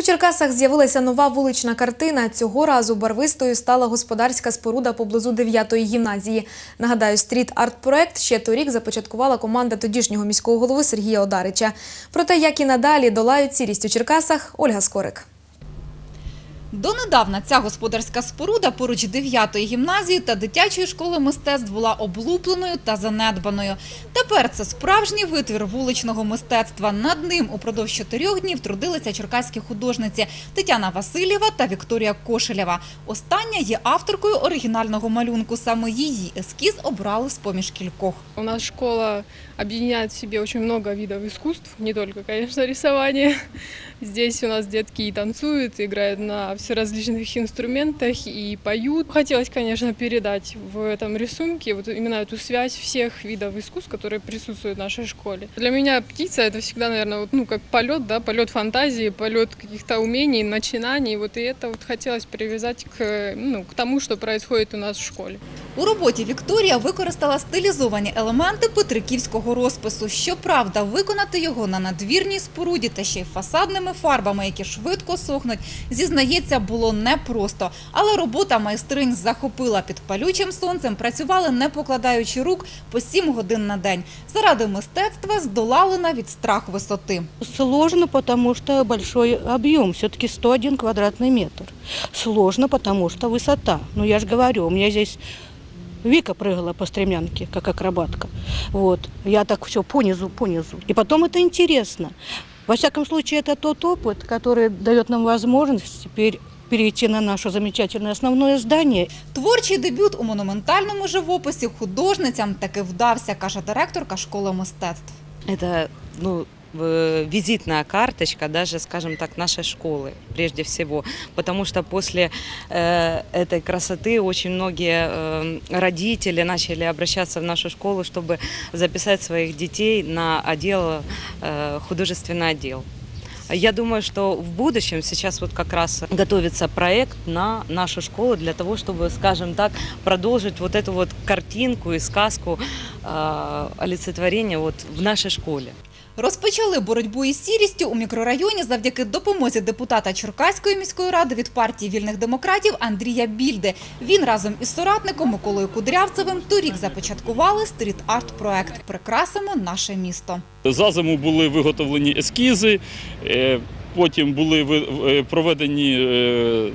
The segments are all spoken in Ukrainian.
У Черкасах з'явилася нова вулична картина. Цього разу барвистою стала господарська споруда поблизу 9-ї гімназії. Нагадаю, стріт-арт-проект ще торік започаткувала команда тодішнього міського голови Сергія Одарича. Про те, як і надалі долають сірість у Черкасах, Ольга Скорик. Донедавна ця господарська споруда поруч 9-ї гімназії та дитячої школи мистецтв була облупленою та занедбаною. Тепер це справжній витвір вуличного мистецтва. Над ним упродовж чотирьох днів трудилися черкаські художниці Тетяна Васильєва та Вікторія Кошелєва. Остання є авторкою оригінального малюнку. Саме її ескіз обрали з-поміж кількох. У нас школа объединяет в себе очень много видов искусств, не только, конечно, рисование. Здесь у нас детки и танцуют, и играют на всеразличных инструментах и поют. Хотелось, конечно, передать в этом рисунке вот именно эту связь всех видов искусств, которые присутствуют в нашей школе. Для меня птица это всегда, наверное, вот, ну, как полет, да, полет фантазии, полет каких-то умений, начинаний. Вот и это вот хотелось привязать к, ну, к тому, что происходит у нас в школе. У роботі Вікторія використала стилізовані елементи петриківського розпису. Щоправда, виконати його на надвірній споруді та ще й фасадними фарбами, які швидко сохнуть, зізнається, було непросто. Але робота майстринь захопила під палючим сонцем, працювали не покладаючи рук по 7 годин на день. Заради мистецтва здолали навіть страх висоти. Сложно, потому что большой объем, все-таки 101 квадратный метр. Сложно, потому что высота. Ну, я же говорю, у меня здесь Вика прыгала по стремянке, как акробатка. Вот. Я так все понизу, понизу. И потом это интересно. Во всяком случае, это тот опыт, который дает нам возможность теперь перейти на наше замечательное основное здание Творчий дебют у монументальному живописі художницям таки вдався, каже директорка школи мистецтв. Это ну, э, визитная карточка даже, скажем так, нашей школы прежде всего. Потому что после э, этой красоты очень многие э, родители начали обращаться в нашу школу, чтобы записать своих детей на отдел, э, художественный отдел. Я думаю, что в будущем сейчас вот как раз готовится проект на нашу школу для того, чтобы, скажем так, продолжить вот эту вот картинку и сказку э, олицетворения вот в нашей школе. Розпочали боротьбу із сірістю у мікрорайоні завдяки допомозі депутата Черкаської міської ради від партії вільних демократів Андрія Більди. Він разом із соратником Миколою Кудрявцевим торік започаткували стріт-арт-проект «Прикрасимо наше місто». За зиму були виготовлені ескізи, е, потім були е, проведені е,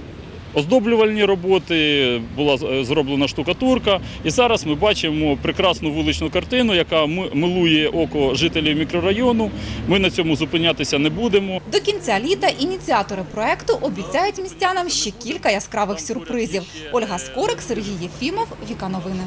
оздоблювальні роботи, була е, зроблена штукатурка. І зараз ми бачимо прекрасну вуличну картину, яка милує око жителів мікрорайону. Ми на цьому зупинятися не будемо. До кінця літа ініціатори проекту обіцяють містянам ще кілька яскравих сюрпризів. Ольга Скорик, Сергій Єфімов, Віка Новини.